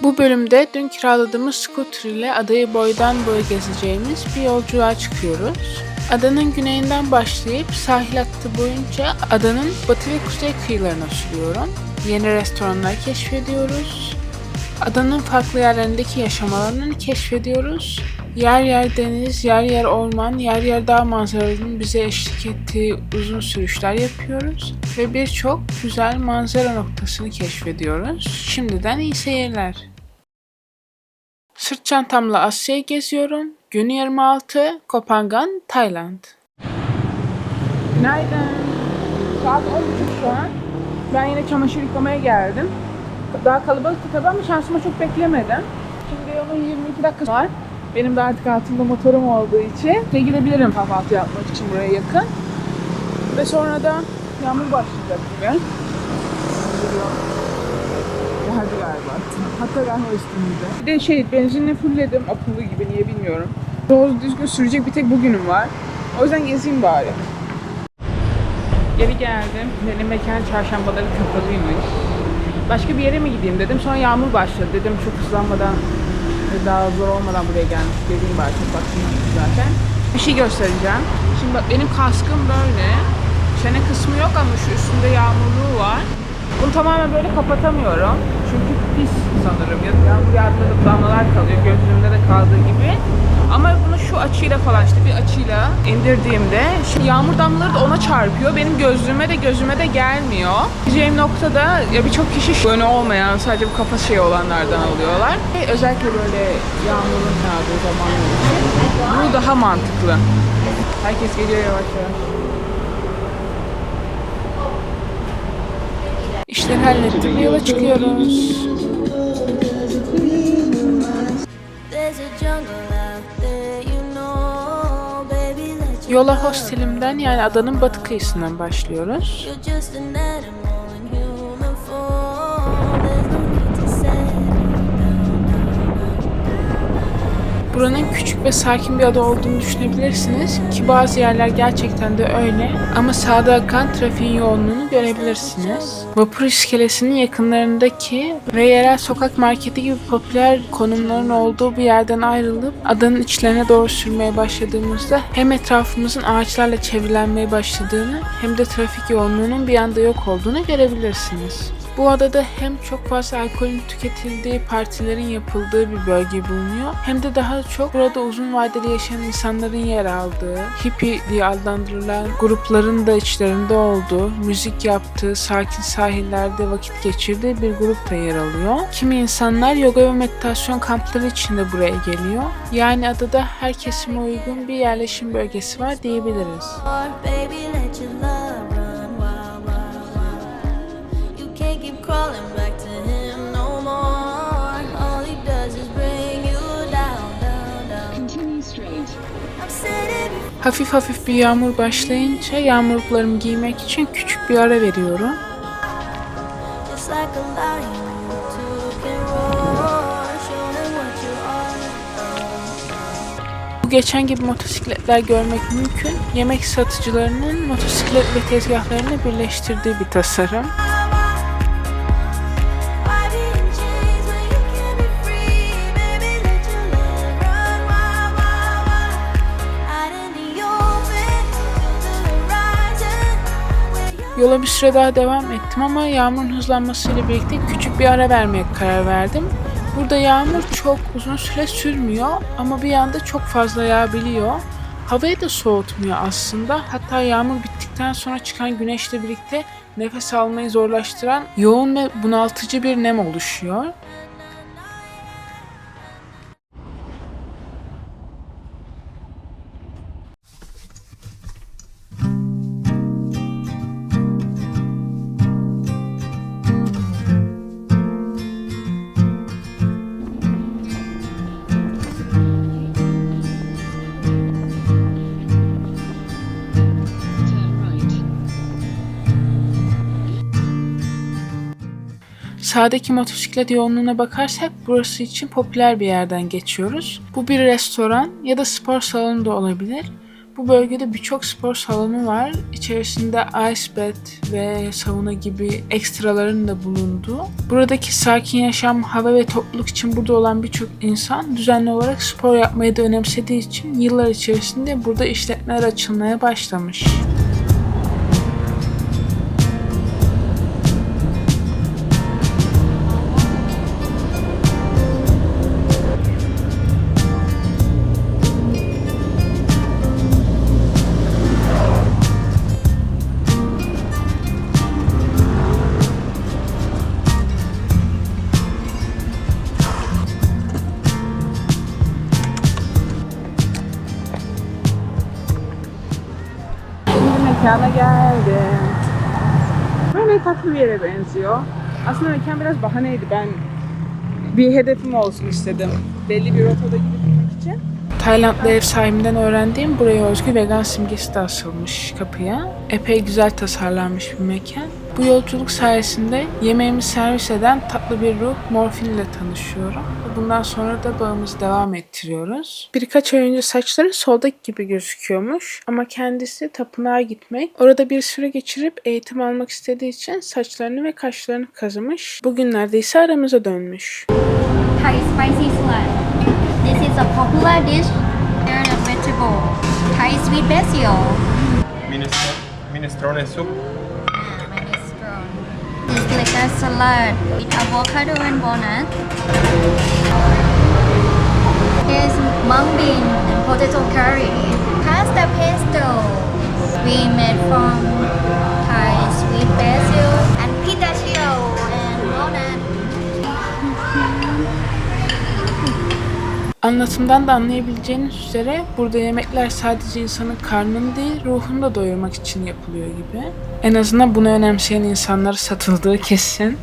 Bu bölümde dün kiraladığımız scooter ile adayı boydan boya gezeceğimiz bir yolculuğa çıkıyoruz. Adanın güneyinden başlayıp sahil hattı boyunca adanın batı ve kuzey kıyılarına sürüyorum. Yeni restoranlar keşfediyoruz. Adanın farklı yerlerindeki yaşam alanlarını keşfediyoruz. Yer yer deniz, yer yer orman, yer yer dağ manzaralarının bize eşlik ettiği uzun sürüşler yapıyoruz. Ve birçok güzel manzara noktasını keşfediyoruz. Şimdiden iyi seyirler. Sırt çantamla Asya'yı geziyorum. Gün 26, Kopangan, Tayland. Günaydın. Saat 10.30 şu an. Ben yine çamaşır yıkamaya geldim. Daha kalabalıktı tabii ama şansıma çok beklemedim. Şimdi yolun 22 dakikası var. Benim de artık altında motorum olduğu için ve gidebilirim kahvaltı yapmak için buraya yakın. Ve sonra da yağmur başlayacak bugün. Geldi galiba. Hatta galiba üstümüzde. Bir de şey benzinle fullledim akıllı gibi niye bilmiyorum. Doğru düzgün sürecek bir tek bugünüm var. O yüzden gezeyim bari. Geri geldim. Benim mekan çarşambaları kapalıymış. Başka bir yere mi gideyim dedim. Sonra yağmur başladı. Dedim çok hızlanmadan ve daha zor olmadan buraya gelmiş. Geleyim bari çok yoktu zaten. Bir şey göstereceğim. Şimdi bak benim kaskım böyle. Çene kısmı yok ama şu üstünde yağmurluğu var. Bunu tamamen böyle kapatamıyorum. Çünkü pis sanırım. Ya yağmur yağdığında damlalar kalıyor. Gözlüğümde de kaldığı gibi. Ama bunu şu açıyla falan işte bir açıyla indirdiğimde şimdi yağmur damlaları da ona çarpıyor. Benim gözlüğüme de gözüme de gelmiyor. Gideceğim noktada ya birçok kişi şu önü olmayan sadece bu kafa şeyi olanlardan alıyorlar. Ve özellikle böyle yağmurun yağdığı zamanlar bu daha mantıklı. Herkes geliyor yavaş yavaş. İşleri hallettim yola çıkıyoruz. Yola hostelimden yani adanın batı kıyısından başlıyoruz. Buranın küçük ve sakin bir ada olduğunu düşünebilirsiniz ki bazı yerler gerçekten de öyle ama sağda akan trafiğin yoğunluğunu görebilirsiniz. Vapur iskelesinin yakınlarındaki ve yerel sokak marketi gibi popüler konumların olduğu bir yerden ayrılıp adanın içlerine doğru sürmeye başladığımızda hem etrafımızın ağaçlarla çevrilenmeye başladığını hem de trafik yoğunluğunun bir anda yok olduğunu görebilirsiniz. Bu adada hem çok fazla alkolün tüketildiği, partilerin yapıldığı bir bölge bulunuyor. Hem de daha çok burada uzun vadeli yaşayan insanların yer aldığı, hippie diye adlandırılan grupların da içlerinde olduğu, müzik yaptığı, sakin sahillerde vakit geçirdiği bir grup da yer alıyor. Kimi insanlar yoga ve meditasyon kampları için de buraya geliyor. Yani adada her kesime uygun bir yerleşim bölgesi var diyebiliriz. Baby, let your love Hafif hafif bir yağmur başlayınca yağmurluklarımı giymek için küçük bir ara veriyorum. Bu geçen gibi motosikletler görmek mümkün. Yemek satıcılarının motosiklet ve tezgahlarını birleştirdiği bir tasarım. Yola bir süre daha devam ettim ama yağmurun hızlanmasıyla birlikte küçük bir ara vermeye karar verdim. Burada yağmur çok uzun süre sürmüyor ama bir anda çok fazla yağabiliyor. Havayı da soğutmuyor aslında. Hatta yağmur bittikten sonra çıkan güneşle birlikte nefes almayı zorlaştıran yoğun ve bunaltıcı bir nem oluşuyor. Sağdaki motosiklet yoğunluğuna bakarsak burası için popüler bir yerden geçiyoruz. Bu bir restoran ya da spor salonu da olabilir. Bu bölgede birçok spor salonu var. İçerisinde ice bed ve sauna gibi ekstraların da bulunduğu. Buradaki sakin yaşam, hava ve topluluk için burada olan birçok insan düzenli olarak spor yapmayı da önemsediği için yıllar içerisinde burada işletmeler açılmaya başlamış. Tatlı bir yere benziyor. Aslında mekan biraz bahaneydi. Ben bir hedefim olsun istedim. Belli bir rotada gidebilmek için. Taylandlı ev sahibinden öğrendiğim buraya özgü vegan simgesi de asılmış kapıya. Epey güzel tasarlanmış bir mekan. Bu yolculuk sayesinde yemeğimi servis eden tatlı bir ruh Morfin ile tanışıyorum. Bundan sonra da bağımızı devam ettiriyoruz. Birkaç ay önce saçları soldaki gibi gözüküyormuş ama kendisi tapınağa gitmek, orada bir süre geçirip eğitim almak istediği için saçlarını ve kaşlarını kazımış. Bugünlerde ise aramıza dönmüş. Thai spicy salad. This is a popular dish. They're a vegetable. Thai sweet basil. Minestrone, minestrone soup. It's like a salad with avocado and walnut. Here's mung bean and potato curry. Pasta pesto. We made from Thai sweet basil Anlatımdan da anlayabileceğiniz üzere burada yemekler sadece insanın karnını değil ruhunu da doyurmak için yapılıyor gibi. En azından bunu önemseyen insanlara satıldığı kesin.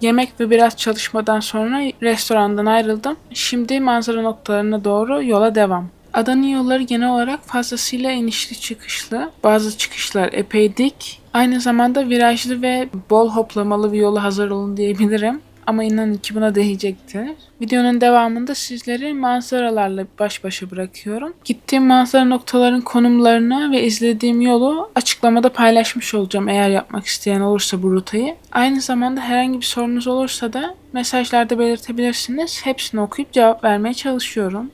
Yemek ve biraz çalışmadan sonra restorandan ayrıldım. Şimdi manzara noktalarına doğru yola devam. Adanın yolları genel olarak fazlasıyla inişli çıkışlı. Bazı çıkışlar epey dik. Aynı zamanda virajlı ve bol hoplamalı bir yola hazır olun diyebilirim. Ama inanın ki buna değecektir. Videonun devamında sizleri manzaralarla baş başa bırakıyorum. Gittiğim manzara noktaların konumlarını ve izlediğim yolu açıklamada paylaşmış olacağım eğer yapmak isteyen olursa bu rotayı. Aynı zamanda herhangi bir sorunuz olursa da mesajlarda belirtebilirsiniz. Hepsini okuyup cevap vermeye çalışıyorum.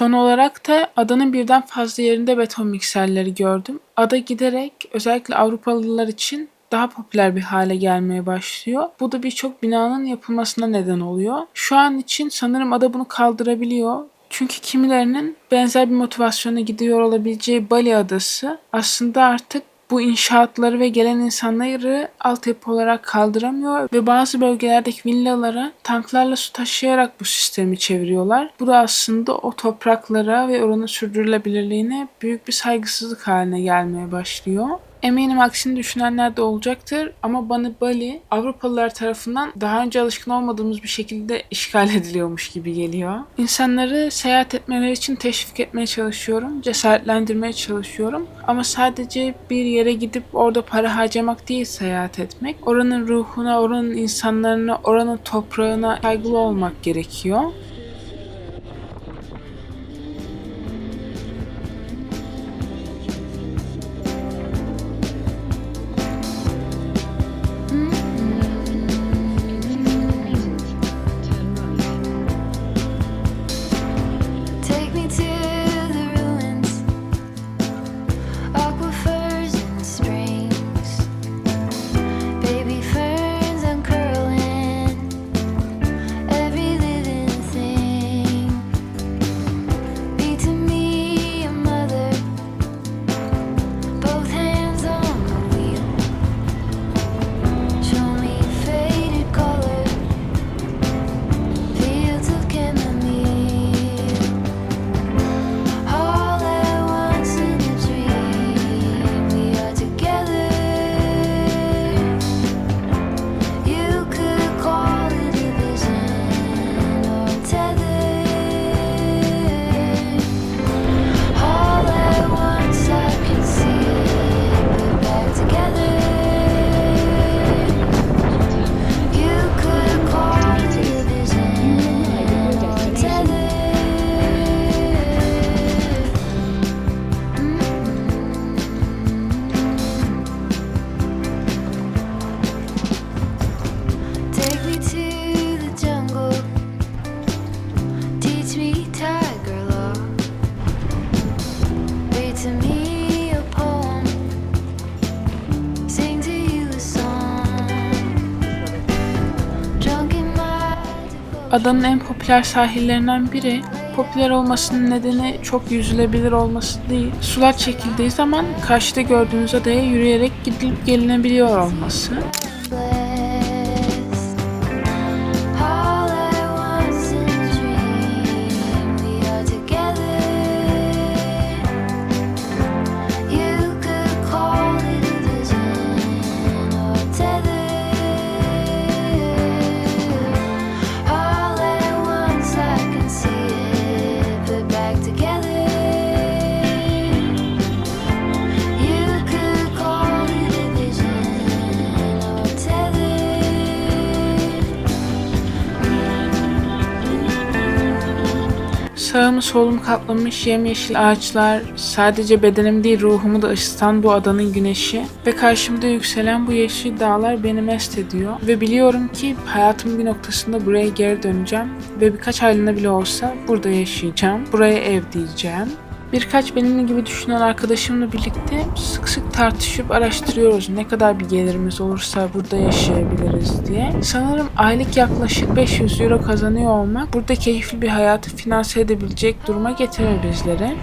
Son olarak da adanın birden fazla yerinde beton mikserleri gördüm. Ada giderek özellikle Avrupalılar için daha popüler bir hale gelmeye başlıyor. Bu da birçok binanın yapılmasına neden oluyor. Şu an için sanırım ada bunu kaldırabiliyor. Çünkü kimilerinin benzer bir motivasyona gidiyor olabileceği Bali adası aslında artık bu inşaatları ve gelen insanları altyapı olarak kaldıramıyor ve bazı bölgelerdeki villalara tanklarla su taşıyarak bu sistemi çeviriyorlar. Bu da aslında o topraklara ve oranın sürdürülebilirliğine büyük bir saygısızlık haline gelmeye başlıyor. Eminim aksini düşünenler de olacaktır ama bana Bali Avrupalılar tarafından daha önce alışkın olmadığımız bir şekilde işgal ediliyormuş gibi geliyor. İnsanları seyahat etmeleri için teşvik etmeye çalışıyorum, cesaretlendirmeye çalışıyorum ama sadece bir yere gidip orada para harcamak değil seyahat etmek. Oranın ruhuna, oranın insanlarına, oranın toprağına saygılı olmak gerekiyor. Adanın en popüler sahillerinden biri. Popüler olmasının nedeni çok yüzülebilir olması değil. Sular çekildiği zaman karşıda gördüğünüz adaya yürüyerek gidilip gelinebiliyor olması. Solum kaplamış yemyeşil ağaçlar, sadece bedenim değil ruhumu da ısıtan bu adanın güneşi ve karşımda yükselen bu yeşil dağlar beni mest ediyor. Ve biliyorum ki hayatımın bir noktasında buraya geri döneceğim ve birkaç aylığına bile olsa burada yaşayacağım. Buraya ev diyeceğim. Birkaç benimle gibi düşünen arkadaşımla birlikte sık sık tartışıp araştırıyoruz ne kadar bir gelirimiz olursa burada yaşayabiliriz diye. Sanırım aylık yaklaşık 500 euro kazanıyor olmak burada keyifli bir hayatı finanse edebilecek duruma getirir bizleri.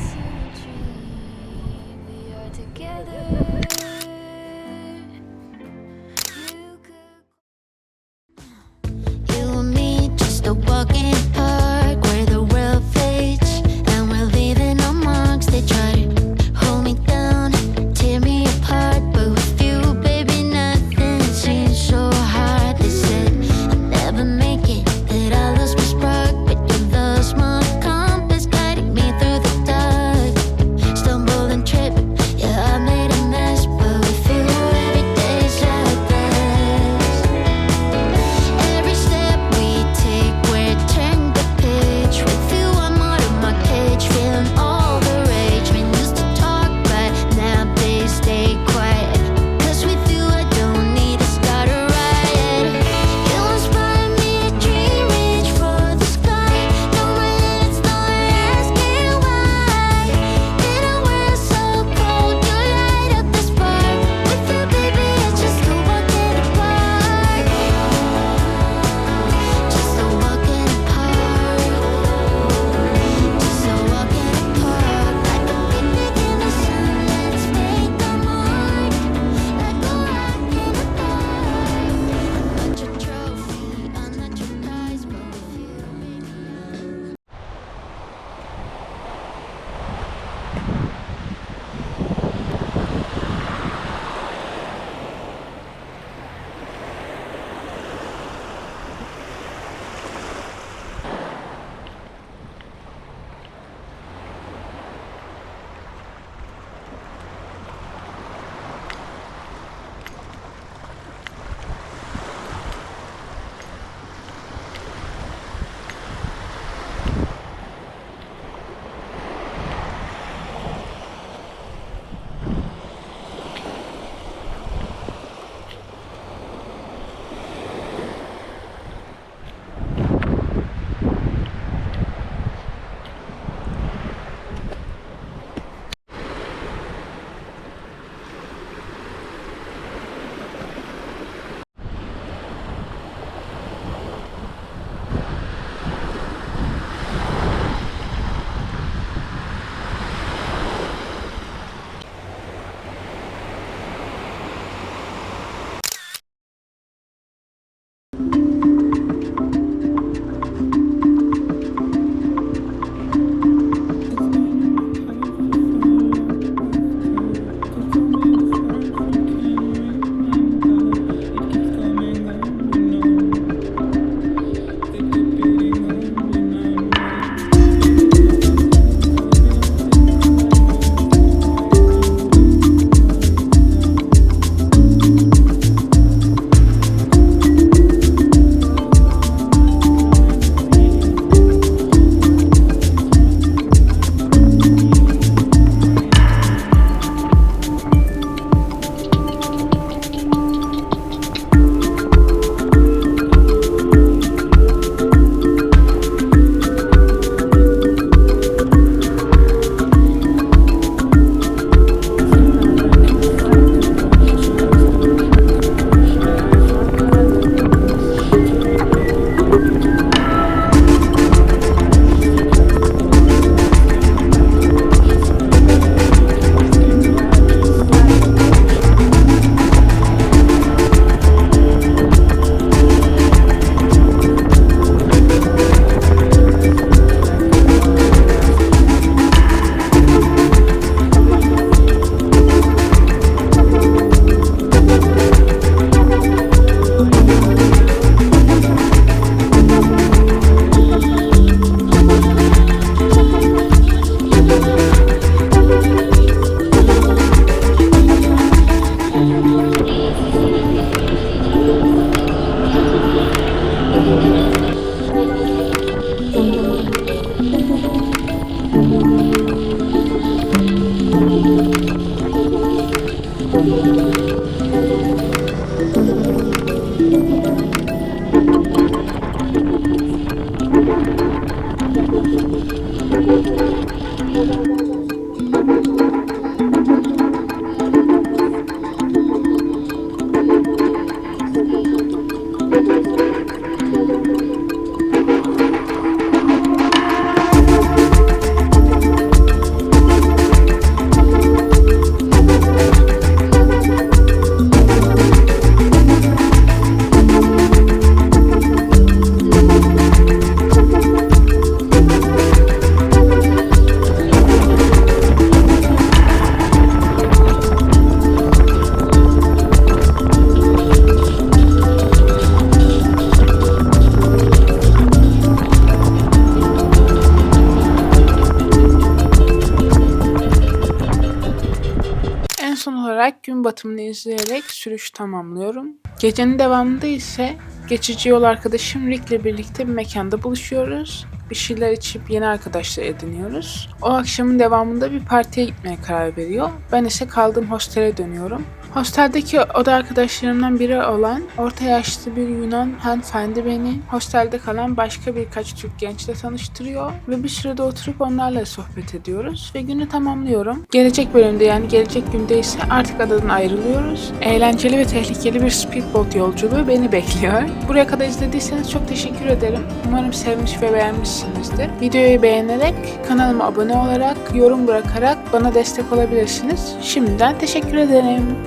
Gün batımını izleyerek sürüş tamamlıyorum. Gecenin devamında ise geçici yol arkadaşım Rick'le birlikte bir mekanda buluşuyoruz. Bir şeyler içip yeni arkadaşlar ediniyoruz. O akşamın devamında bir partiye gitmeye karar veriyor. Ben ise kaldığım hostele dönüyorum. Hosteldeki oda arkadaşlarımdan biri olan orta yaşlı bir Yunan hanımefendi beni hostelde kalan başka birkaç Türk gençle tanıştırıyor ve bir sürede oturup onlarla sohbet ediyoruz ve günü tamamlıyorum. Gelecek bölümde yani gelecek günde ise artık adadan ayrılıyoruz. Eğlenceli ve tehlikeli bir speedboat yolculuğu beni bekliyor. Buraya kadar izlediyseniz çok teşekkür ederim. Umarım sevmiş ve beğenmişsinizdir. Videoyu beğenerek, kanalıma abone olarak, yorum bırakarak bana destek olabilirsiniz. Şimdiden teşekkür ederim.